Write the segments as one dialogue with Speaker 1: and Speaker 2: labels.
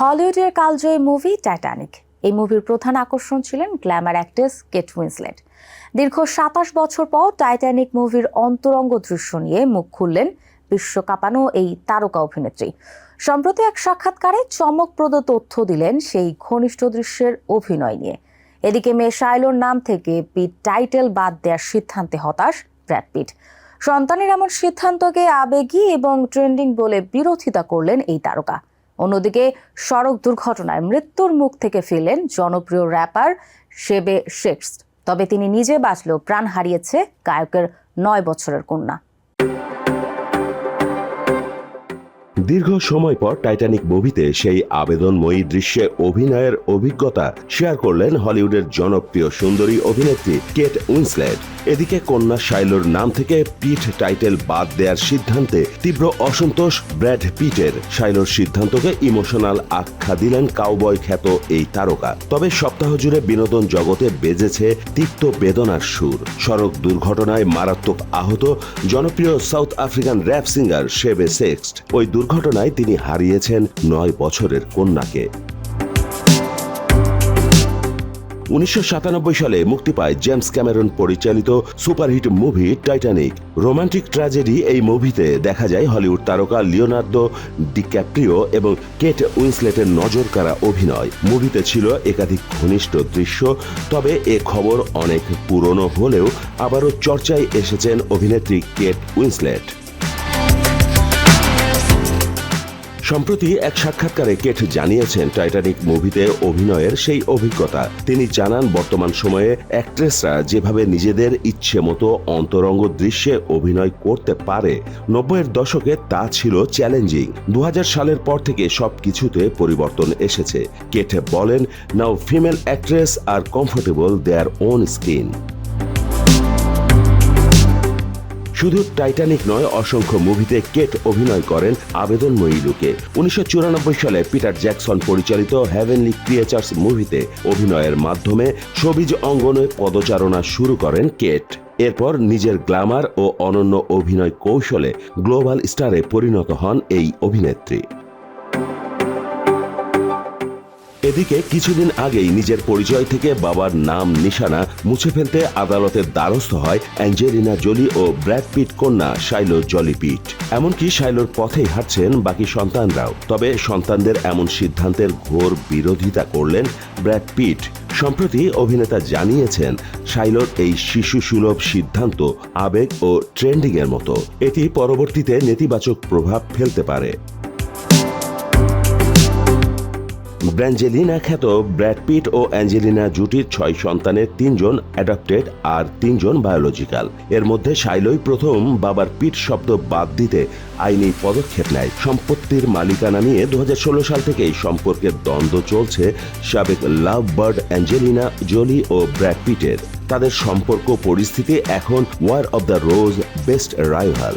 Speaker 1: হলিউডের কালজয়ী movie Titanic. এই মুভির প্রধান আকর্ষণ ছিলেন গ্ল্যামার অ্যাক্ট্রেস কেট উইন্সলেট। দীর্ঘ সাতাশ বছর পর টাইটানিক মুভির অন্তরঙ্গ দৃশ্য নিয়ে মুখ খুললেন বিশ্ব কাঁপানো এই তারকা অভিনেত্রী। সম্প্রতি এক সাক্ষাৎকারে চমকপ্রদ তথ্য দিলেন সেই ঘনিষ্ঠ দৃশ্যের অভিনয় নিয়ে। এদিকে মেয়ে শাইলোর নাম থেকে পিট টাইটেল বাদ দেওয়ার সিদ্ধান্তে হতাশ ব্র্যাড পিট। সন্তানের এমন সিদ্ধান্তকে আবেগী এবং ট্রেন্ডিং বলে বিরোধিতা করলেন এই তারকা। অন্যদিকে সড়ক দুর্ঘটনায় মৃত্যুর মুখ থেকে ফিরলেন জনপ্রিয় র্যাপার শেবে শেক্স তবে তিনি নিজে বাঁচলেও প্রাণ হারিয়েছে গায়কের নয় বছরের কন্যা।
Speaker 2: দীর্ঘ সময় পর টাইটানিক মুভিতে সেই আবেদনময়ী দৃশ্যে অভিনয়ের অভিজ্ঞতা শেয়ার করলেন হলিউডের জনপ্রিয় সুন্দরী অভিনেত্রী কেট উইন্সলেট এদিকে কন্যা শাইলোর নাম থেকে পিট টাইটেল বাদ দেওয়ার সিদ্ধান্তে তীব্র অসন্তোষ ব্র্যাড পিটের। শাইলোর সিদ্ধান্তকে ইমোশনাল আখ্যা দিলেন কাউবয় খ্যাত এই তারকা। তবে সপ্তাহ জুড়ে বিনোদন জগতে বেজেছে তিক্ত বেদনার সুর। সড়ক দুর্ঘটনায় মারাত্মক আহত জনপ্রিয় South African rap singer Shebeshxt ওই দুর্ঘটনায় তিনি হারিয়েছেন নয় বছরের কন্যাকে। উনিশশো সাতানব্বই সালে মুক্তি পায় জেমস ক্যামেরন পরিচালিত superhit movie Titanic. Romantic tragedy এই মুভিতে দেখা যায় হলিউড তারকা লিওনার্দো ডিক্যাপ্রিও এবং কেট উইন্সলেটের নজর কাড়া অভিনয়। মুভিতে ছিল একাধিক ঘনিষ্ঠ দৃশ্য, তবে এ খবর অনেক পুরনো হলেও আবারও চর্চায় এসেছেন অভিনেত্রী কেট উইন্সলেট। সম্প্রতি এক সাক্ষাৎকারে কেট জানিয়েছেন টাইটানিক মুভিতে অভিনয়ের সেই অভিজ্ঞতা। তিনি জানান, বর্তমান সময়ে অ্যাক্ট্রেসরা যেভাবে নিজেদের ইচ্ছে মতো অন্তরঙ্গ দৃশ্যে অভিনয় করতে পারে, নব্বইয়ের দশকে তা ছিল চ্যালেঞ্জিং। দু হাজার সালের পর থেকে সব কিছুতে পরিবর্তন এসেছে। কেট বলেন, now, female actress are comfortable their own skin. শুধু টাইটানিক নয়, অসংখ্য মুভিতে কেট অভিনয় করেন আবেদনময়ী লুকে। উনিশশো সালে পিটার জ্যাকসন পরিচালিত হ্যাভেনলি ক্রিয়েচার্স মুভিতে অভিনয়ের মাধ্যমে সবিজ অঙ্গনে পদচারণা শুরু করেন কেট এরপর নিজের গ্ল্যামার ও অনন্য অভিনয় কৌশলে গ্লোবাল স্টারে পরিণত হন এই অভিনেত্রী। এদিকে কিছুদিন আগেই নিজের পরিচয় থেকে বাবার নাম নিশানা মুছে ফেলতে আদালতের দ্বারস্থ হয় অ্যাঞ্জেলিনা জলি ও ব্র্যাড পিট কন্যা শাইলো জলি পিট। এমনকি শাইলোর পথেই হাঁটছেন বাকি সন্তানরাও। তবে সন্তানদের এমন সিদ্ধান্তের ঘোর বিরোধিতা করলেন ব্র্যাড পিট। সম্প্রতি অভিনেতা জানিয়েছেন, শাইলোর এই শিশু সুলভ সিদ্ধান্ত আবেগ ও ট্রেন্ডিং এর মতো। এটি পরবর্তীতে নেতিবাচক প্রভাব ফেলতে পারে। ব্র্যাঞ্জেলিনা খ্যাত ব্র্যাড পিট ও অ্যাঞ্জেলিনা জুটির ছয় সন্তানের তিনজন অ্যাডাপ্টেড আর তিনজন বায়োলজিক্যাল। এর মধ্যে শাইলই প্রথম বাবার পিট শব্দ বাদ দিতে আইনি পদক্ষেপ নেয়। সম্পত্তির মালিকানা নিয়ে দু হাজার ষোলো সাল থেকে এই সম্পর্কের দ্বন্দ্ব চলছে সাবেক লাভ বার্ড অ্যাঞ্জেলিনা, জোলি ও ব্র্যাড পিটের। তাদের সম্পর্ক পরিস্থিতি এখন war of the rose best rival.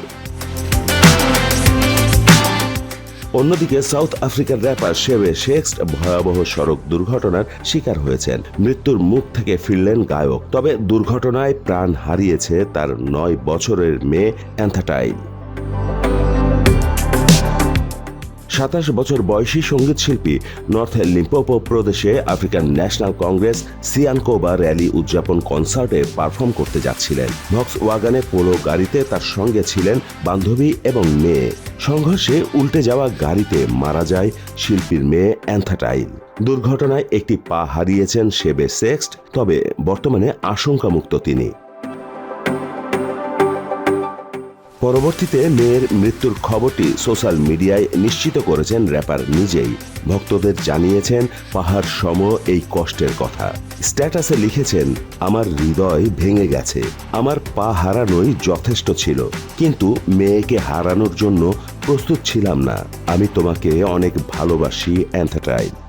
Speaker 2: অন্যদিকে সাউথ আফ্রিকার র্যাপার শেবে শেক্স ভয়াবহ সড়ক দুর্ঘটনার শিকার হয়েছেন। মৃত্যুর মুখ থেকে ফিরলেন গায়ক। তবে দুর্ঘটনায় প্রাণ হারিয়েছে তার নয় বছরের মেয়ে অ্যান্থাটাইল। সাতাশ বছর বয়সী সংগীত শিল্পী নর্থ লিম্পোপো প্রদেশে African National Congress Siyanqoba rally উদযাপন কনসার্টে পারফর্ম করতে যাচ্ছিলেন। ভক্স ওয়াগানে পোলো গাড়িতে তার সঙ্গে ছিলেন বান্ধবী এবং মেয়ে। সংঘর্ষে উল্টে যাওয়া গাড়িতে মারা যায় শিল্পীর মেয়ে অ্যান্থাটাইল। দুর্ঘটনায় একটি পা হারিয়েছেন সেবে সেক্সট তবে বর্তমানে আশঙ্কামুক্ত তিনি। পরবর্তীতে মেয়ের মৃত্যুর খবরটি সোশ্যাল মিডিয়ায় নিশ্চিত করেছেন র্যাপার নিজেই। ভক্তদের জানিয়েছেন, পাহাড় সম এই কষ্টের কথা। স্ট্যাটাসে লিখেছেন, আমার হৃদয় ভেঙে গেছে। আমার পা হারানোই যথেষ্ট ছিল। কিন্তু মেয়েকে হারানোর জন্য প্রস্তুত ছিলাম না। আমি তোমাকে অনেক ভালোবাসি, অ্যান্থাটাইল।